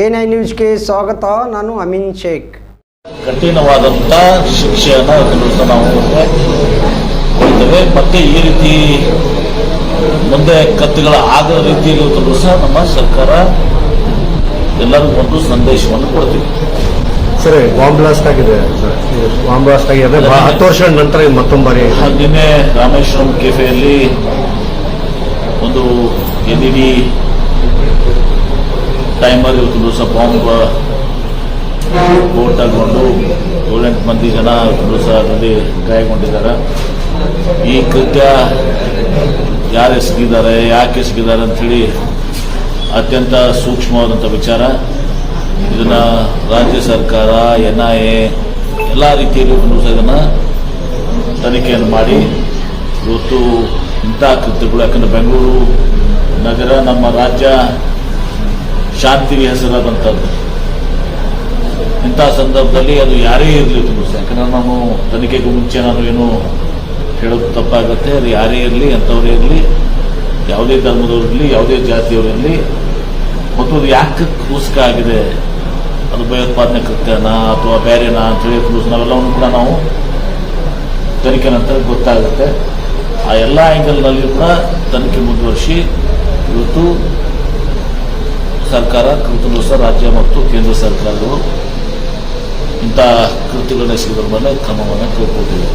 N nine ನ್ಯೂಸ್ಗೆ ಸ್ವಾಗತ. ನಾನು ಅಮೀನ್ ಶೇಖ್. ಕಠಿಣವಾದಂಥ ಶಿಕ್ಷೆಯನ್ನು ನಾವು ಕೊಡ್ತೇವೆ. ಮತ್ತೆ ಈ ರೀತಿ ಮುಂದೆ ಕತ್ತುಗಳ ಆಗದ ರೀತಿಯಲ್ಲಿ ಸಹ ನಮ್ಮ ಸರ್ಕಾರ ಎಲ್ಲರಿಗೂ ಒಂದು ಸಂದೇಶವನ್ನು ಕೊಡ್ತೀವಿ. ಸರಿ ಬಾಂಬ್ ಬ್ಲಾಸ್ಟ್ ಆಗಿದೆ. ಬಾಂಬ್ ಬ್ಲಾಸ್ಟ್ ಆಗಿದೆ ಹತ್ತು ವರ್ಷಗಳ ನಂತರ ಇದು ಮತ್ತೊಂದು ಬಾರಿ ನಿನ್ನೆ ರಾಮೇಶ್ವರಂ ಕೆಫೆಯಲ್ಲಿ ಒಂದು ಎಲ್ ಇ ಡಿ ಟೈಮರ್ ಇವತ್ತು ದಿವಸ ಬಾಂಬ್, ಬೋಟ್ ತಗೊಂಡು ಏಳೆಂಟು ಮಂದಿ ಜನ ದಿವಸ ಅದರಲ್ಲಿ ಗಾಯಗೊಂಡಿದ್ದಾರೆ. ಈ ಕೃತ್ಯ ಯಾರು ಎಸಗಿದ್ದಾರೆ, ಯಾಕೆ ಎಸಗಿದ್ದಾರೆ ಅಂಥೇಳಿ ಅತ್ಯಂತ ಸೂಕ್ಷ್ಮವಾದಂಥ ವಿಚಾರ. ಇದನ್ನ ರಾಜ್ಯ ಸರ್ಕಾರ, ಎನ್ ಐ ಎ ಎಲ್ಲ ರೀತಿಯಲ್ಲಿ ದಿವಸ ಇದನ್ನು ತನಿಖೆಯನ್ನು ಮಾಡಿ ಇವತ್ತು ಇಂಥ ಕೃತ್ಯಗಳು, ಯಾಕಂದ್ರೆ ಬೆಂಗಳೂರು ನಗರ ನಮ್ಮ ರಾಜ್ಯ ಶಾಂತಿಗೆ ಹೆಸರಾದಂಥದ್ದು ಇಂಥ ಸಂದರ್ಭದಲ್ಲಿ ಅದು ಯಾರೇ ಇರಲಿ ತುಂಬ ಯಾಕಂದ್ರೆ ನಾನು ತನಿಖೆಗೂ ಮುಂಚೆ ನಾನು ಏನು ಹೇಳೋದು ತಪ್ಪಾಗುತ್ತೆ. ಅದು ಯಾರೇ ಇರಲಿ, ಅಂಥವರೇ ಇರಲಿ, ಯಾವುದೇ ಧರ್ಮದವರಿರಲಿ ಯಾವುದೇ ಜಾತಿಯವರಿರಲಿ ಮತ್ತು ಅದು ಯಾಕೆ ಕೂಸ್ಕ ಆಗಿದೆ? ಅದು ಭಯೋತ್ಪಾದನೆ ಕೃತ್ಯನ ಅಥವಾ ಬೇರೆನಾ ಅಂತ ಹೇಳಿ ನಾವೆಲ್ಲವನ್ನು ಕೂಡ ನಾವು ತನಿಖೆ ನಂತರ ಗೊತ್ತಾಗುತ್ತೆ. ಆ ಎಲ್ಲ ಆ್ಯಂಗಲ್ನಲ್ಲಿ ಕೂಡ ತನಿಖೆ ಮುಂದುವರಿಸಿ ಇವತ್ತು ಸರ್ಕಾರ ಕೃತದೋಸ ರಾಜ್ಯ ಮತ್ತು ಕೇಂದ್ರ ಸರ್ಕಾರಗಳು ಇಂಥ ಕೃತ್ಯಗಳನ್ನ ಎಸಗಿದ್ರ ಮೇಲೆ ಕ್ರಮವನ್ನು ಕೈಗೊಳ್ತಿವೆ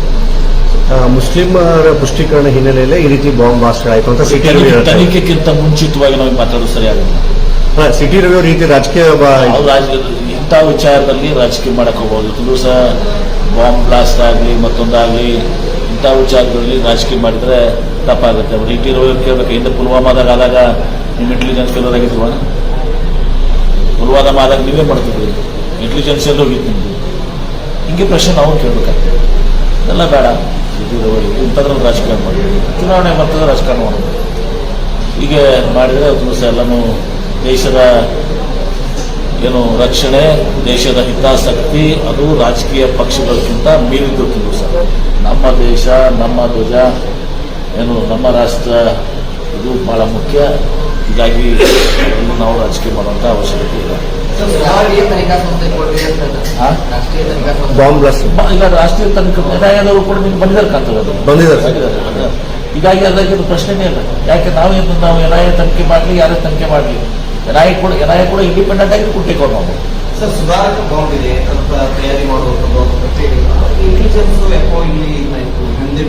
ಆ, ಮುಸ್ಲಿಮರ ಪುಷ್ಟೀಕರಣ ಹಿನ್ನೆಲೆಯಲ್ಲಿ ಈ ರೀತಿ ಬಾಂಬ್ ಬಾಸ್ಟ್ ಆಯಿತು ಅಂತ ಸಿಟಿ. ತನಿಖೆಗಿಂತ ಮುಂಚಿತವಾಗಿ ನಾವು ಮಾತಾಡೋದು ಸರಿಯಾಗಲ್ಲ. ಹಾ, ಸಿಟಿ ರವಿ ಅವ್ರ ರೀತಿ ರಾಜಕೀಯ ಇಂಥ ವಿಚಾರದಲ್ಲಿ ರಾಜಕೀಯ ಮಾಡಕ್ ಹೋಗ್ಬೋದು ದಿವಸ ಬಾಂಬ್ ಬ್ಲಾಸ್ಟ್ ಆಗಲಿ ಮತ್ತೊಂದಾಗಲಿ ಇಂಥ ವಿಚಾರಗಳಲ್ಲಿ ರಾಜಕೀಯ ಮಾಡಿದ್ರೆ ತಪ್ಪಾಗುತ್ತೆ. ಅವ್ರು ಇಟಿ ಕೇಳಬೇಕು ಕೇಳ್ಬೇಕು ಹಿಂದೆ ಪುಲ್ವಾಮಾದಾಗ ಆದಾಗ ನಿಮ್ಮ ಇಂಟೆಲಿಜೆನ್ಸ್ ಫೇಲರ್ ಪುಲ್ವಾಮ ಆದಾಗ ನೀವೇ ಮಾಡ್ತಿದ್ದೀರಿ ಇಂಟೆಲಿಜೆನ್ಸ್ ಎಲ್ಲ ಹೋಗಿತ್ತು ನಿಮ್ದು ಹಿಂಗೆ ಪ್ರಶ್ನೆ ನಾವು ಕೇಳ್ಬೇಕಾಗ್ತದೆ. ಇದೆಲ್ಲ ಬೇಡ. ರೋಗಿ ಇಂಥದ್ರಲ್ಲಿ ರಾಜಕಾರಣ ಮಾಡಿ. ಚುನಾವಣೆ ಬರ್ತದೆ ರಾಜಕಾರಣ ಮಾಡಬೇಕು ಹೀಗೆ ಮಾಡಿದರೆ ತುಂಬ ದಿವಸ ಎಲ್ಲನೂ ದೇಶದ ಏನು ರಕ್ಷಣೆ, ದೇಶದ ಹಿತಾಸಕ್ತಿ, ಅದು ರಾಜಕೀಯ ಪಕ್ಷಗಳಕ್ಕಿಂತ ಮೀರಿದ್ದು ಸರ್ ನಮ್ಮ ದೇಶ, ನಮ್ಮ ಧ್ವಜ, ಏನು ನಮ್ಮ ರಾಷ್ಟ್ರ, ಇದು ಬಹಳ ಮುಖ್ಯ. ಹೀಗಾಗಿ ನಾವು ರಾಜಕೀಯ ಮಾಡುವಂಥ ಅವಶ್ಯಕತೆ ಇಲ್ಲ. ಈಗ? ರಾಷ್ಟ್ರೀಯ ತನಿಖಾ ಸಂಸ್ಥೆ ಬಾಂಬ್ ಬ್ಲಾಸ್ಟ್ ಬ- ಈಗ ರಾಷ್ಟ್ರೀಯ ತನಿಖೆ ನ್ಯಾಯಾಲಯಗಳು ಕೂಡ ನಿಮ್ಗೆ ಬಂದಿದ್ದಾರೆ ಕಾಣ್ತದೆ ಅದು. ಬಂದಿದ್ದಾರೆ. ಬಂದಿದ್ದಾರೆ. ಹೀಗಾಗಿ ಅದಕ್ಕೆ ಇದು ಪ್ರಶ್ನೆನೇ ಇಲ್ಲ ಯಾಕೆ ನಾವೇನು ನಾವು ಎನ್ಐ ತನಿಖೆ ಮಾಡಲಿ ಯಾರೇ ತನಿಖೆ ಮಾಡಲಿ? ಎನ್ಐ ಕೂಡ ಎನ್ಐ ಕೂಡ ಇಂಡಿಪೆಂಡೆಂಟ್ ಆಗಿ ಕೊಟ್ಟಿಕೋ ನಾವು. ಸರ್ ಸುಧಾರಕ ಬಾಂಬ್ ಇದೆ ತಯಾರಿ ಮಾಡುವಂಥದ್ದು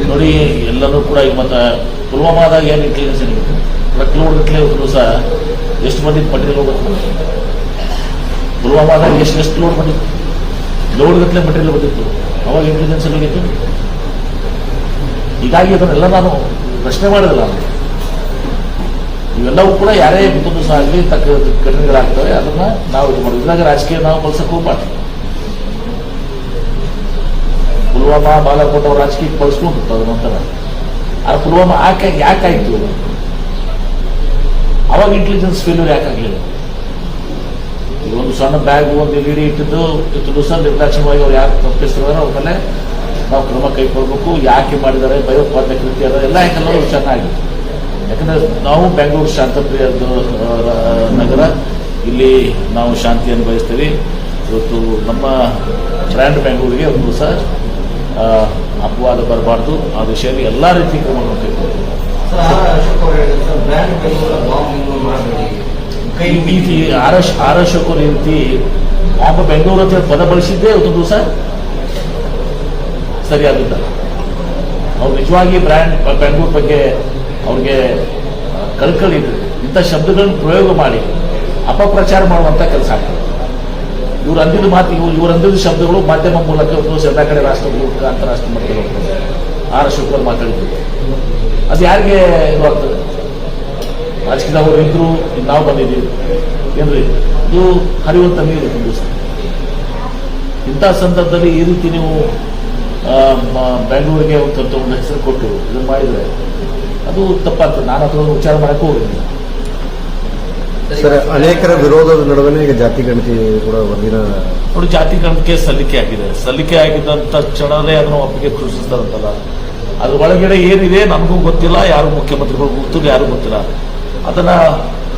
ನೋಡಿ ಎಲ್ಲರೂ ಕೂಡ ಈ ಮತ್ತೆ ಪುಲ್ವಾಮಾದಾಗ ಏನು ಇಂಟೆಲಿಜೆನ್ಸ್ ಏನಿತ್ತು ಲೋಡ್ ಒಂದು ದಿವಸ. ಎಷ್ಟು ಮಂದಿ ಮಟೀರಿಯಲ್ ಹೋಗುತ್ತೆ ಪುಲ್ವಾಮಾದಾಗ ಎಷ್ಟು ಎಷ್ಟು ಲೋಡ್ ಬಂದಿತ್ತು? ಲೋಡ್ ಗಟ್ಟಲೆ ಮಟೀರಿಯಲ್ ಬಂದಿತ್ತು. ಅವಾಗ ಇಂಟೆಲಿಜೆನ್ಸ್ ಹೋಗಿತ್ತು ಹೀಗಾಗಿ ಅದನ್ನೆಲ್ಲ ನಾನು ಪ್ರಶ್ನೆ ಮಾಡೋದಿಲ್ಲ. ಇವೆಲ್ಲವೂ ಕೂಡ ಯಾರೇ ಗುಂಪು ಸಹ ಆಗಲಿ, ತಕ್ಕ ಘಟನೆಗಳಾಗ್ತವೆ, ಅದನ್ನ ನಾವು ಇದು ಮಾಡೋದು. ಇದ್ರಾಗ ರಾಜಕೀಯ ನಾವು ಬಳಸಕ್ಕೆ ಹೋಗ್ಬಾರ್ದು ಪುಲ್ವಾಮಾ ಬಾಲಾಕೋಟ್ ಅವ್ರ ರಾಜಕೀಯ ಬಳಸ್ಕೊಂಡು ಅದ್ರ ನಂತರ. ಆ ಪುಲ್ವಾಮಾ ಯಾಕೆ ಯಾಕಾಯ್ತು? ಅವಾಗ ಇಂಟೆಲಿಜೆನ್ಸ್ ಫೇಲ್ಯೂರ್ ಯಾಕಾಗಲಿಲ್ಲ ಈ ಒಂದು ಸಣ್ಣ ಬ್ಯಾಗ್ ಒಂದು ಇಡಿ ಇಟ್ಟಿದ್ದು ದಿವಸ ನಿರ್ದಾಕ್ಷಿಣ್ಯವಾಗಿ ಅವ್ರು ಯಾರು ತಪ್ಪಿಸ್ತಾರೆ ಅವ್ರ ಮೇಲೆ ನಾವು ಕ್ರಮ ಕೈಗೊಳ್ಬೇಕು, ಯಾಕೆ ಮಾಡಿದ್ದಾರೆ ಭಯೋತ್ಪಾದನೆ ಅದ, ಎಲ್ಲ ಯಾಕೆಲ್ಲರೂ ಚೆನ್ನಾಗಿ. ಯಾಕಂದ್ರೆ ನಾವು ಬೆಂಗಳೂರು ಶಾಂತಪ್ರಿಯ ನಗರ, ಇಲ್ಲಿ ನಾವು ಶಾಂತಿಯನ್ನು ಬಯಸ್ತೀವಿ. ಇವತ್ತು ನಮ್ಮ ಬ್ರ್ಯಾಂಡ್ ಬೆಂಗಳೂರಿಗೆ ಒಂದು ಸಹ ಅಪವಾದ ಬರಬಾರ್ದು. ಆ ವಿಷಯದಲ್ಲಿ ಎಲ್ಲ ರೀತಿ ಕ್ರಮಗಳನ್ನು ಕೈಗೊಳ್ತೀವಿ ಈ ರೀತಿ ಆರ್ ಎಸ್ ಆರ್ ಅಶೋಕರು ಈ ರೀತಿ ಪಾಪ ಬೆಂಗಳೂರು ಅಂತ ಪದ ಬಳಸಿದ್ದೇ ಒಂದು ದಿವಸ ಸರಿಯಾಗಿದ್ದ ಅವ್ರು ನಿಜವಾಗಿ ಬ್ರ್ಯಾಂಡ್ ಬೆಂಗಳೂರು ಬಗ್ಗೆ ಅವ್ರಿಗೆ ಕಳ್ಕಳಿ ಇದೆ ಇಂಥ ಶಬ್ದಗಳನ್ನು ಪ್ರಯೋಗ ಮಾಡಿ, ಅಪಪ್ರಚಾರ ಮಾಡುವಂತ ಕೆಲಸ ಆಗ್ತದೆ. ಇವ್ರು ಅಂದಿದ ಮಾತು ಇವ್ರು ಇವ್ರು ಅಂದಿದ ಶಬ್ದಗಳು ಮಾಧ್ಯಮ ಮೂಲಕ ಎಲ್ಲ ಕಡೆ ರಾಷ್ಟ್ರ ಮೂಲಕ ಅಂತಾರಾಷ್ಟ್ರ ಮಟ್ಟದಲ್ಲಿ ಹೋಗ್ತದೆ. ಆರ್ ಅಶೋಕರು ಮಾತಾಡಿದ್ರು ಅದು ಯಾರಿಗೆ ಇದು ಆಗ್ತದೆ ರಾಜಕೀಯದವರು ಇದ್ರು ನಾವು ಬಂದಿದ್ದೀವಿ. ಏನ್ರಿ? ಇದು ಹರಿವಂತ ನೀರು ದಿವಸ ಇಂಥ ಸಂದರ್ಭದಲ್ಲಿ ಈ ರೀತಿ ನೀವು ಬೆಂಗಳೂರಿಗೆ ಒಂದು ಒಂದು ಹೆಸರು ಕೊಟ್ಟು ಇದನ್ನು ಮಾಡಿದ್ರೆ ಅದು ತಪ್ಪಾಗ್ತದೆ. ನಾನು ಅದನ್ನು ಉಚ್ಚಾರ ಮಾಡಕ್ಕೆ ಹೋಗಿದ್ದೀನಿ ಸರ್ ಅನೇಕರ ವಿರೋಧದ ನಡುವೆ ಈಗ ಜಾತಿ ಗಣತಿ ಕೂಡ ಒಂದಿನ ನೋಡಿ ಜಾತಿ ಗಣತಿಗೆ ಸಲ್ಲಿಕೆ ಆಗಿದೆ. ಸಲ್ಲಿಕೆ ಆಗಿದ್ದಂತ ಕ್ಷಣವೇ ಅದನ್ನು ಒಪ್ಪಿಗೆ ಕೃಷಿಸ್ತಾರಂತಲ್ಲ ಅದ್ರ ಒಳಗಡೆ ಏನಿದೆ ನಮಗೂ ಗೊತ್ತಿಲ್ಲ ಯಾರು ಮುಖ್ಯಮಂತ್ರಿಗಳು ಗೊತ್ತಿಲ್ಲ ಯಾರು ಗೊತ್ತಿಲ್ಲ. ಅದನ್ನ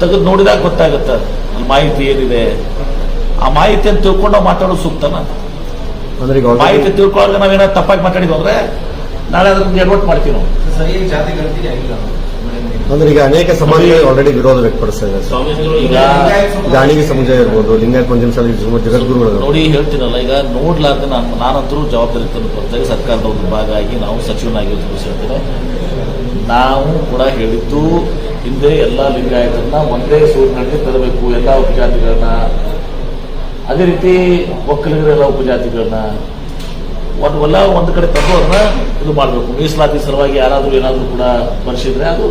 ತೆಗೆದು ನೋಡಿದಾಗ ಗೊತ್ತಾಗುತ್ತೆ. ಮಾಹಿತಿ ಏನಿದೆ? ಆ ಮಾಹಿತಿಯನ್ನು ತಿಳ್ಕೊಂಡು ನಾವು ಮಾತಾಡೋದು ಸೂಕ್ತನ? ಅಂದ್ರೆ ಈಗ ಮಾಹಿತಿ ತಿಳ್ಕೊಳ್ಳೋದ್ರೆ ನಾವೇನಾದ್ರು ನಾವೇನೋ ತಪ್ಪಾಗಿ ಮಾತಾಡಿದ್ವು ಅಂದ್ರೆ ನಾಳೆ ಅದ್ರ ಎಡ್ವರ್ಟ್ ಮಾಡ್ತೀವಿ ನಾವು. ಅಂದ್ರೆ ಈಗ ಅನೇಕ ಸಮಾಜಗಳು ಆಲ್ರೆಡಿ ವಿರೋಧ ವ್ಯಕ್ತಪಡಿಸ್ತಾ ಈಗ ಗಾಣಿಗೆ ಸಮುದಾಯ ಇರ್ಬೋದು ಲಿಂಗಾಯತ್ ಪಂಚಮಸಾಲಿ ಜಗದ್ಗುರುಗಳು ನೋಡಿ ಹೇಳ್ತೀನಲ್ಲ ಈಗ ನೋಡ್ಲಾರ್ದೆ ನಾನು ನಾನಂತರೂ ಜವಾಬ್ದಾರಿ ತಂದು ಕೊಡ್ತೇವೆ ಸರ್ಕಾರದ ಒಂದು ಭಾಗ ಆಗಿ ನಾವು ಸಚಿವನಾಗಿ ಹೇಳ್ತೇನೆ. ನಾವು ಕೂಡ ಹೇಳಿದ್ದು ಹಿಂದೆ ಎಲ್ಲ ಲಿಂಗಾಯತರನ್ನ ಒಂದೇ ಸೂರಿನಲ್ಲಿ ತರಬೇಕು ಎಲ್ಲ ಉಪಜಾತಿಗಳನ್ನ. ಅದೇ ರೀತಿ ಒಕ್ಕಲಿಗರೆಲ್ಲ ಉಪಜಾತಿಗಳನ್ನ. ಒಂದು ಒಲ್ಲ ಒಂದು ಕಡೆ ತಂದು ಅದನ್ನ ಇದು ಮಾಡಬೇಕು. ಮೀಸಲಾತಿ ಸಲುವಾಗಿ ಯಾರಾದರೂ ಏನಾದರೂ ಕೂಡ ಬರೆಸಿದ್ರೆ ಅದು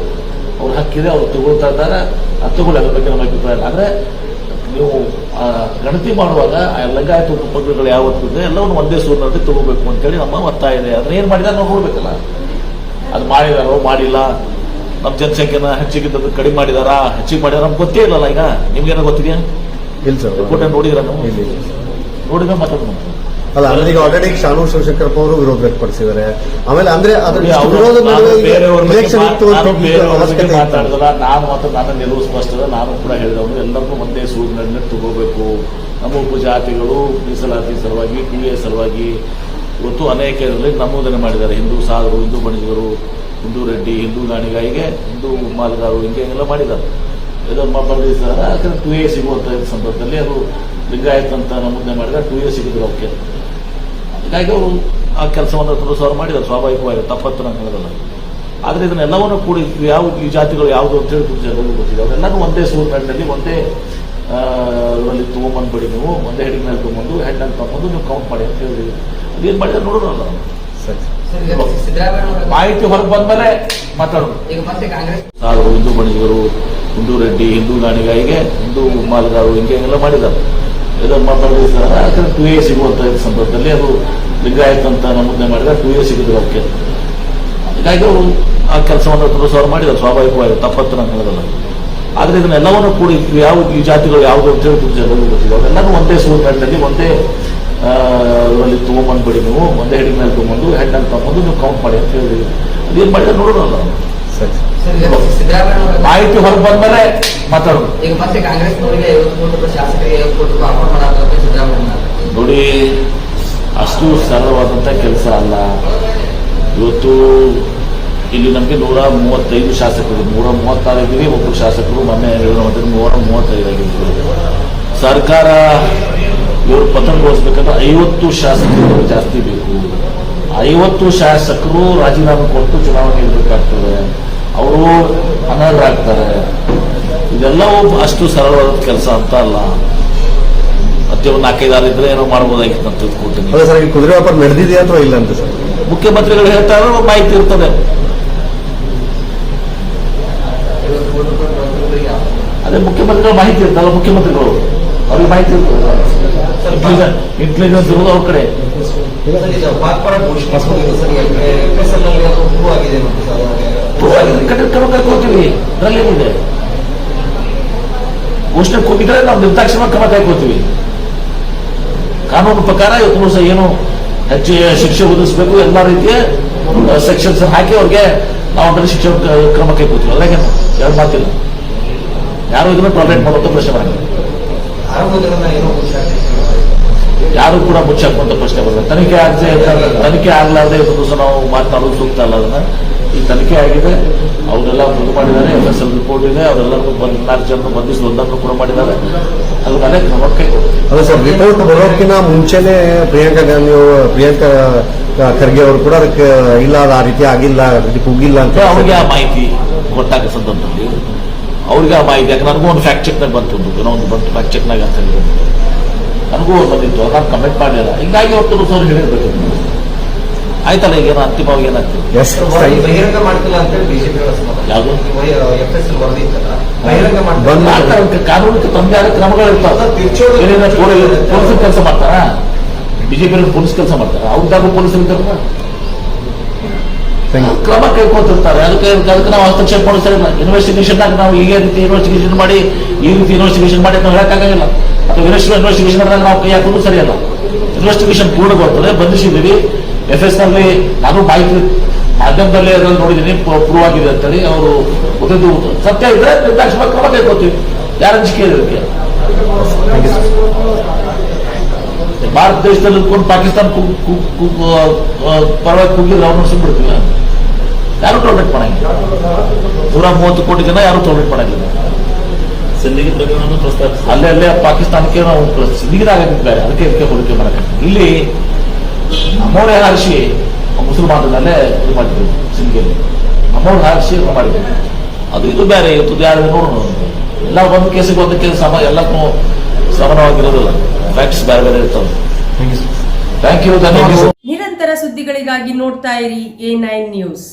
ಅವ್ರ ಹಕ್ಕಿದೆ ಅವ್ರು ತಗೊಳ್ತಾ ಇದ್ದಾರೆ. ಅದು ತಗೊಳ್ಳಿ ಅದ್ರ ಬಗ್ಗೆ ನಮ್ಮ ಅಭಿಪ್ರಾಯ ಇಲ್ಲ. ಆದರೆ ನೀವು ಆ, ಗಣತಿ ಮಾಡುವಾಗ ಆ ಲಿಂಗಾಯತ ಯಾವತ್ತು ಇದೆ ಎಲ್ಲವನ್ನು ಒಂದೇ ಸೂರಿನಲ್ಲಿ ತಗೋಬೇಕು ಅಂತೇಳಿ ನಮ್ಮ ಒತ್ತಾಯ ಇದೆ. ಅದನ್ನ ಏನು ಮಾಡಿದಾರೆ ನಾವು ನೋಡ್ಬೇಕಲ್ಲ. ಅದು ಮಾಡಿದಾರೋ ಮಾಡಿಲ್ಲ. ನಮ್ಮ ಜನಸಂಖ್ಯೆನ ಹೆಚ್ಚಿಗಿದ್ದದ್ದು ಕಡಿಮೆ ಮಾಡಿದಾರಾ ಹೆಚ್ಚಿಗೆ ಮಾಡಿದಾರ ನಮ್ಗೆ ಗೊತ್ತೇ ಇಲ್ಲಲ್ಲ ಈಗ. ನಿಮ್ಗೇನೋ ಗೊತ್ತಿದೆಯಾ? ಇಲ್ಲ ಸರ್. ರಿಪೋರ್ಟ್ ನೋಡಿದ್ರ ನಾವು. ನೋಡಿದ್ರೆ ಮಾತಾಡೋಣ ಅಲ್ಲ ಅಂದ್ರೆ ಈಗ ಆಲ್ರೆಡಿ ಶಾನು ಶಿವಶಂಕರಪ್ಪ ಅವರು ವಿರೋಧ ವ್ಯಕ್ತಪಡಿಸಿದ್ದಾರೆ. ಆಮೇಲೆ ಅಂದ್ರೆ ಅದ್ರ ವಿರೋಧ ನಾನು ಮಾ- ಇತ್ತು ನಾನು ಅವಶ್ಯಕತೆ ನಾನು ಮತ್ತು ನನ್ನ ನಿಲುವು ಸ್ಪಷ್ಟ ನಾನು ಕೂಡ ಹೇಳಿದವನು ಎಲ್ಲರಿಗೂ ಮತ್ತೆ ಸೂರ್ಯನ ತಗೋಬೇಕು. ನಮ್ಮ ಉಪಜಾತಿಗಳು ಮೀಸಲಾತಿ ಸಲುವಾಗಿ ಟಿವಿಯ ಸಲುವಾಗಿ ಇವತ್ತು ಅನೇಕ ಇದರಲ್ಲಿ ನಮೂದನೆ ಮಾಡಿದ್ದಾರೆ. ಹಿಂದೂ ಸಾಧರು ಹಿಂದೂ ಬಣಿಗರು ಹಿಂದೂ ರೆಡ್ಡಿ ಹಿಂದೂ ಗಾಣಿಗಾಯಿಗೆ ಹಿಂದೂ ಮಾಲ್ಗಾರು ಹಿಂಗೆ ಎಲ್ಲ ಮಾಡಿದ್ದಾರೆ. ಇದನ್ನು ಬರೆದಿದ್ದಾರೆ ಯಾಕಂದ್ರೆ ಟು ಎ ಸಿಗುವಂಥ ಸಂದರ್ಭದಲ್ಲಿ ಅದು ಲಿಂಗಾಯತ್ ಅಂತ ನಮೂದನೆ ಮಾಡಿದ್ರೆ ಟು ಎ ಸಿಗಿದ್ರು ಅವಕ್ಕೆ. ಹೀಗಾಗಿ ಅವರು ಆ ಕೆಲಸವನ್ನು ತುಂಬ ಸಾವಿರ ಮಾಡಿದ್ದಾರೆ. ಸ್ವಾಭಾವಿಕವಾಗಿ ತಪ್ಪತ್ತು ನಾನು ಹೇಳೋದಲ್ಲ. ಆದರೆ ಇದನ್ನೆಲ್ಲವನ್ನು ಕೂಡಿ ಯಾವ ಈ ಜಾತಿಗಳು ಯಾವುದು ಅಂತ ಹೇಳಿ ಜನರಿಗೆ ಗೊತ್ತಿದೆ. ಅವರೆಲ್ಲರೂ ಒಂದೇ ಸೂರ್ನಲ್ಲಿ ಒಂದೇ ಅದರಲ್ಲಿ ತೊಗೊಂಬಂದ್ಬಿಡಿ ನೀವು ಒಂದೇ ಹೆಡಿಗೆ ಮೇಲೆ ತೊಗೊಂಡು ಹೆಣ್ಣನ್ನು ತೊಗೊಂಡು ನೀವು ಕೌಂಟ್ ಮಾಡಿ ಅಂತ ಹೇಳಿ. ಅದೇನು ಮಾಡಿದ್ರೆ ನೋಡೋಣ ಅವರ- ಮಾಹಿತಿ ಹೊರಗೆ ಬಂದ್ಮೇಲೆ ಮಾತಾಡೋದು ಈಗ ಮತ್ತೆ ಕಾಂಗ್ರೆಸ್ ಸಾಧು ಹಿಂದೂ ಬಣಿಗರು ಹಿಂದೂ ರೆಡ್ಡಿ ಹಿಂದೂ ಗಾಣಿಗಾಯಿಗೆ ಹಿಂದೂ ಮಾಲ್ಗಾರು ಹಿಂಗೆ ಎಲ್ಲ ಮಾಡಿದ್ದಾರೆ. ಇದನ್ನು ಬರೆದಿದ್ದಾರೆ ಯಾಕಂದ್ರೆ ಟು ಎ ಸಿಗುವಂಥ ಸಂದರ್ಭದಲ್ಲಿ ಅದು ಲಿಂಗಾಯತ್ ಅಂತ ನಮೂದನೆ ಮಾಡಿದ್ರೆ ಟು ಎ ಸಿಗಿದ್ರು ಅದಕ್ಕೆ ಹೀಗಾಗಿ ಅವರು ಆ ಕೆಲಸವನ್ನು ಸಾವಿರ ಮಾಡಿದ್ದಾರೆ, ಸ್ವಾಭಾವಿಕವಾಗಿ ತಪ್ಪತ್ತು ನಾನು ಹೇಳೋದಲ್ಲ. ಆದರೆ ಇದನ್ನೆಲ್ಲವನ್ನು ಕೂಡಿ ಯಾವ, ಈ ಜಾತಿಗಳು ಯಾವುದು ಅಂತ ಹೇಳಿ ಜನರಿಗೆ ಗೊತ್ತಿದೆ ಅವರೆಲ್ಲರೂ ಒಂದೇ ಸೂರಿನಲ್ಲಿ ಒಂದೇ ಇದರಲ್ಲಿ ತೊಗೊಂಬಂದ್ಬಿಡಿ ನೀವು, ಒಂದೇ ಹೆಡ್ ಮೇಲೆ ತೊಗೊಂಡು ಹೆಣ್ಣಲ್ಲಿ ತಗೊಂಡು ನೀವು ಕೌಂಟ್ ಮಾಡಿ ಅಂತ ಹೇಳಿ. ಅದೇನು ಮಾಡಿದ್ರೆ ನೋಡೋಣ ಸರಿ. ಮಾಹಿತಿ ಹೊರಗೆ ಬಂದ್ಮೇಲೆ ಮಾತಾಡೋದು ಈಗ ಮತ್ತೆ ಕಾಂಗ್ರೆಸ್ ನೋಡಿ ಅಷ್ಟು ಸರಳವಾದಂಥ ಕೆಲಸ ಅಲ್ಲ. ಇವತ್ತು ಇಲ್ಲಿ ನಮಗೆ ನೂರ ಮೂವತ್ತೈದು ಶಾಸಕರು ನೂರ ಮೂವತ್ತಾರು ಇದ್ದೀವಿ ಒಬ್ಬರು ಶಾಸಕರು ಮೊನ್ನೆ ಹೇಳಿದ್ರು ಮತ್ತೆ ನೂರ ಮೂವತ್ತೈದು ಆಗಿದ್ರು. ಸರ್ಕಾರ ಇವರು ಪತನಗೊಳಿಸ್ಬೇಕಂದ್ರೆ ಐವತ್ತು ಶಾಸಕರು ಜಾಸ್ತಿ ಬೇಕು. ಐವತ್ತು ಶಾಸಕರು ರಾಜೀನಾಮೆ ಕೊಟ್ಟು ಚುನಾವಣೆ ಇರಬೇಕಾಗ್ತದೆ. ಅವರು ಅನರ್ಹರಾಗ್ತಾರೆ. ಇದೆಲ್ಲವೂ ಅಷ್ಟು ಸರಳವಾದ ಕೆಲಸ ಅಂತ ಅಲ್ಲ. ಮತ್ತೆ ಒಂದು ನಾಲ್ಕೈದು ಇದ್ರೆ ಏನೋ ಮಾಡ್ಬೋದಾಗಿತ್ತು ಅಂತ ತಿಳ್ಕೊಳ್ತೀನಿ ಕುದುರೆ ವ್ಯಾಪಾರ ನಡೆದಿದೆ ಅಥವಾ ಇಲ್ಲ ಅಂತ ಸರ್? ಮುಖ್ಯಮಂತ್ರಿಗಳು ಹೇಳ್ತಾರೆ ಮಾಹಿತಿ ಇರ್ತದೆ. ಅದೇ ಮುಖ್ಯಮಂತ್ರಿಗಳ ಮಾಹಿತಿ ಇರ್ತಲ್ಲ ಮುಖ್ಯಮಂತ್ರಿಗಳು. ಅವ್ರಿಗೆ ಮಾಹಿತಿ ಇರ್ತದೆ. ಇಂಟೆಲಿಜೆನ್ಸ್ ಇರೋದು ಅವ್ರ ಕಡೆ. ಪಾಪ ಘೋಷಣೆ ಮಾಡಿದ್ರು ಸರ್ ಎಫ್ಎಸ್ಎಲ್ ಅದು ಆಗಿದೆ. ಕಡೆ ಕ್ರಮ ರಲ್ಲಿ ಅದರಲ್ಲೇನಿದೆ ಘೋಷಣೆ ಕೂಗಿದ್ರೆ ನಾವು ನಿರ್ದಾಕ್ಷಿಣ್ಯ ಕ್ರಮ ಕೈಗೊಳ್ತೀವಿ. ಕಾನೂನು ಪ್ರಕಾರ ಇವತ್ತು ಸಹ ಏನು ಹೆಚ್ಚು ಶಿಕ್ಷೆ ಒದಗಿಸಬೇಕು, ಎಲ್ಲ ರೀತಿಯ ಸೆಕ್ಷನ್ಸ್ ಹಾಕಿ ಅವ್ರಿಗೆ ನಾವು ಅದನ್ನು ಶಿಕ್ಷೆ ಕ್ರಮ ಕೈಗೊಳ್ತೀವಿ. ಅದ್ರಾಗೇನು ಎರಡು ಮಾತಿಲ್ಲ. ಯಾರು ಇದನ್ನ ಟಾಲರೇಟ್ ಮಾಡುವಂತ ಪ್ರಶ್ನೆ ಮಾಡಿಲ್ಲ ಯಾರು ಕೂಡ ಮುಚ್ಚಾಕುವಂತ ಪ್ರಶ್ನೆ ಬರಲ್ಲ. ತನಿಖೆ ಆಗದೆ ತನಿಖೆ ಆಗ್ಲಾರ್ದೆ ಇವತ್ತು ದಿವಸ ನಾವು ಮಾತನಾಡೋದು ಸೂಕ್ತ ಅಲ್ಲ ಅದನ್ನ. ಈ ತನಿಖೆ ಆಗಿದೆ. ಅವರೆಲ್ಲ ಇದು ಮಾಡಿದ್ದಾರೆ. ಎಫ್ ಎಸ್ ಎಲ್ ರಿಪೋರ್ಟ್ ಇದೆ. ಅವರೆಲ್ಲರೂ ಬಂದು ನಾಲ್ಕು ಜನರು ಬಂಧಿಸಿ ಒಂದನ್ನು ಕೂಡ ಮಾಡಿದ್ದಾರೆ. ಅದು ಅನೇಕ ಕ್ರಮ ಕೈಗೊಳ್ತೀವಿ ಅದೇ ಸರ್ ರಿಪೋರ್ಟ್ ಬರೋಕ್ಕಿಂತ ಮುಂಚೆನೆ ಪ್ರಿಯಾಂಕಾ ಗಾಂಧಿ ಅವರು ಪ್ರಿಯಾಂಕಾ ಖರ್ಗೆ ಅವರು ಕೂಡ ಅದಕ್ಕೆ ಇಲ್ಲ ಅದು ಆ ರೀತಿ ಆಗಿಲ್ಲ ಅದಕ್ಕೆ ಹೋಗಿಲ್ಲ ಅಂತ ಅವ್ರಿಗೆ ಆ ಮಾಹಿತಿ ಗೊತ್ತಾಗ ಸಂದರ್ಭದಲ್ಲಿ. ಅವ್ರಿಗೆ ಆ ಮಾಹಿತಿ ಯಾಕೆ ನನಗೂ ಒಂದು ಫ್ಯಾಕ್ಟ್ ಚೆಕ್ನಾಗ ಬಂತು ಏನೋ ಒಂದು ಬಂತು ಫ್ಯಾಕ್ಟ್ ಚೆಕ್ನಾಗ ಅಂತ ಹೇಳಿ ನನಗೂ ಬಂದಿತ್ತು. ನಾನು ಕಮೆಂಟ್ ಮಾಡಲಿಲ್ಲ. ಹಿಂಗಾಗಿ ಅವ್ರು ಸರ್ ಹೇಳಿರ್ಬೇಕು ಆಯ್ತಲ್ಲ ಈಗ ಏನೋ ಅಂತಿಮವಾಗಿ ಏನಾಗ್ತದೆ ಎಸ್ ಬಹಿರಂಗ ಮಾಡ್ತಿಲ್ಲ ಅಂತ ಹೇಳಿ ಬಿಜೆಪಿ ಯಾವುದು? ಎಫ್ಎಸ್ಎಲ್ ವರದಿ ಇತ್ತಲ್ಲ ಬಹಿರಂಗ ಮಾಡ್ತಾರೆ ಕಾನೂನಿಗೆ ತೊಂದರೆ ಆದ ಕ್ರಮಗಳು ಇರ್ತಾವೆ. ಪೊಲೀಸ್ ಪೊಲೀಸರು ಕೆಲಸ ಮಾಡ್ತಾರ? ಬಿಜೆಪಿ ಪೊಲೀಸ್ ಕೆಲಸ ಮಾಡ್ತಾರ? ಅವ್ರದ್ದಾಗೂ ಪೊಲೀಸ್ ಯು ಕ್ರಮ ಕೈಗೊಳ್ತಿರ್ತಾರೆ ಅದಕ್ಕೆ ಅದಕ್ಕೆ ನಾವು ಹಸ್ತಕ್ಷೇಪ ಮಾಡೋದು ಇನ್ವೆಸ್ಟಿಗೇಷನ್ ಇನ್ವೆಸ್ಟಿಗೇಷನ್ ನಾವು ಈ ರೀತಿ ಇನ್ವೆಸ್ಟಿಗೇಷನ್ ಮಾಡಿ ಈ ರೀತಿ ಇನ್ವೆಸ್ಟಿಗೇಷನ್ ಮಾಡಿ ನಾವು ಹೇಳಕ್ಕಾಗಲ್ಲ ಅಥವಾ ಇನ್ವೆಸ್ಟಿಗೇಷನ್ ಮಾಡಿದಾಗ ನಾವು ಕೈ ಹಾಕೋದು ಸರಿಯಲ್ಲ. ಇನ್ವೆಸ್ಟಿಗೇಷನ್ ಪೂರ್ಣಗೊಳ್ತದೆ. ಬಂಧಿಸಿದ್ದೀವಿ. ಎಫ್ ಎಸ್ನಲ್ಲಿ ನಾನು ಮಾಹಿತಿ ಮಾಧ್ಯಮದಲ್ಲಿ ಅದನ್ನು ನೋಡಿದ್ದೀನಿ. ಪ್ರೂವ್ ಆಗಿದೆ ಅಂತೇಳಿ ಅವರು ಗೊತ್ತಿದ್ದು ಸತ್ಯ ಇದ್ರೆ ನಿರ್ದಾಕ್ಷ ಕ್ರಮ ಕೈಗೊಳ್ತೀವಿ ಯಾರ ಅಂಜಿಕೆ ಇದೆ ಇದಕ್ಕೆ ಭಾರತ ದೇಶದಲ್ಲಿ ಇದ್ಕೊಂಡು ಪಾಕಿಸ್ತಾನ ಪರವಾಗಿ ಕುಗ್ಗಿದ್ರೆ ಅವ್ರನ್ನ ಸುಮ್ಬಿಡ್ತೀವಿ ಯಾರು ಟೋಲ್ರೇಟ್ ಮಾಡಂಗಿಲ್ಲ? ನೂರ ಮೂವತ್ತು ಕೋಟಿ ಜನ ಯಾರು ಟೋಲ್ರೇಟ್ ಮಾಡಂಗಿಲ್ಲ? ಸಿಂಧಿಗೆ ಪ್ರಸ್ತಾಪಿಸಿ ಅಲ್ಲೇ ಅಲ್ಲೇ ಪಾಕಿಸ್ತಾನಕ್ಕೆ ನಾವು ಸಿಂದಿಗಿದಾಗಿದ್ದಾರೆ ಅದಕ್ಕೆ ಇದಕ್ಕೆ ಹೋಲಿಕೆ ಮಾಡಕ್ಕೆ. ಇಲ್ಲಿ ನಮ್ಮವ್ರೇ ಹಾರಿಸಿ ಮುಸಲ್ಮಾನರಲ್ಲೇ ಇದು ಮಾಡಿದ್ರು ಸಿಂಧಿಗೆಯಲ್ಲಿ ನಮ್ಮವ್ರು ಹಾರಿಸಿ ಇದು ಮಾಡಿದ್ರು. ಅದು ಇದು ಬೇರೆ ಇತ್ತು ಯಾರು ನೋಡೋಣ ಎಲ್ಲ ಒಂದು ಕೇಸಿಗೆ ಒಂದು ಕೇಸ್ ಸಮ ಎಲ್ಲಕ್ಕೂ ಸಮಾನವಾಗಿರೋದಿಲ್ಲ. ಫ್ಯಾಕ್ಟ್ಸ್ ಬೇರೆ ಬೇರೆ ಇರ್ತವೆ. ಥ್ಯಾಂಕ್ ಯು ಧನ್ಯವಾದ ನಿರಂತರ ಸುದ್ದಿಗಳಿಗಾಗಿ ನೋಡ್ತಾ ಇರಿ ಎ ನೈನ್ ನ್ಯೂಸ್